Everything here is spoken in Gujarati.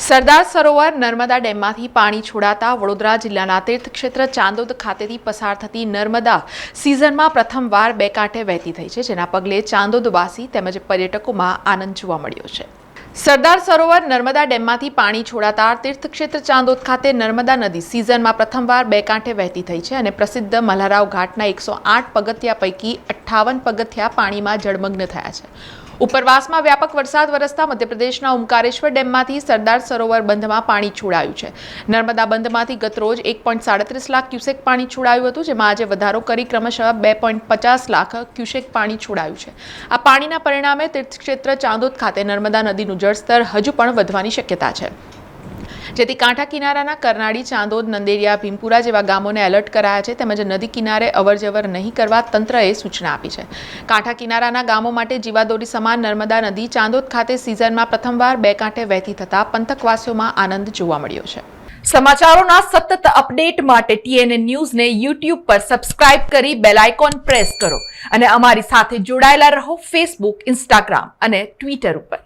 સરદાર સરોવર નર્મદા ડેમમાંથી પાણી છોડાતા વડોદરા જિલ્લાના તીર્થક્ષેત્ર ચાંદોદ ખાતેથી પસાર થતી નર્મદા સિઝનમાં પ્રથમવાર બે કાંઠે વહેતી થઈ છે, જેના પગલે ચાંદોદવાસી તેમજ પર્યટકોમાં આનંદ જોવા મળ્યો છે. સરદાર સરોવર નર્મદા ડેમમાંથી પાણી છોડાતા તીર્થક્ષેત્ર ચાંદોદ ખાતે નર્મદા નદી સિઝનમાં પ્રથમવાર બે કાંઠે વહેતી થઈ છે અને પ્રસિદ્ધ મલ્હારાવ ઘાટના એકસો આઠ પગથિયા પૈકી અઠ્ઠાવન પગથિયા પાણીમાં જળમગ્ન થયા છે. ઉપરવાસમાં વ્યાપક વરસાદ વરસતા મધ્યપ્રદેશના ઓમકારેશ્વર ડેમમાંથી સરદાર સરોવર બંધમાં પાણી છોડાયું છે. નર્મદા બંધમાંથી ગતરોજ એક સાડત્રીસ લાખ ક્યુસેક પાણી છોડાયું હતું, જેમાં આજે વધારો કરી ક્રમશઃ બે પચાસ લાખ ક્યુસેક પાણી છોડાયું છે. આ પાણીના પરિણામે તીર્થક્ષેત્ર ચાંદોદ ખાતે નર્મદા નદીનું જળસ્તર હજુ પણ વધવાની શક્યતા છે. જેથી કાંઠા કિનારાના કરનાળી, ચાંદોદ, નંદેરિયા, ભીમપુરા જેવા ગામોને એલર્ટ કરાયા છે તેમજ નદી કિનારે અવરજવર નહીં કરવા તંત્રએ સૂચના આપી છે. કાંઠા કિનારાના ગામો માટે જીવાદોરી સમાન નર્મદા નદી, ચાંદોદ ખાતે સિઝનમાં પ્રથમવાર બે કાંઠે વહેતી થતા પંથકવાસીઓમાં આનંદ જોવા મળ્યો છે. સમાચારોના સતત અપડેટ માટે ટીએનએ ન્યૂઝને યુટ્યુબ પર સબસ્ક્રાઇબ કરી બેલ આઇકોન પ્રેસ કરો અને અમારી સાથે જોડાયેલા રહો ફેસબુક ઇન્સ્ટાગ્રામ અને ટ્વિટર ઉપર.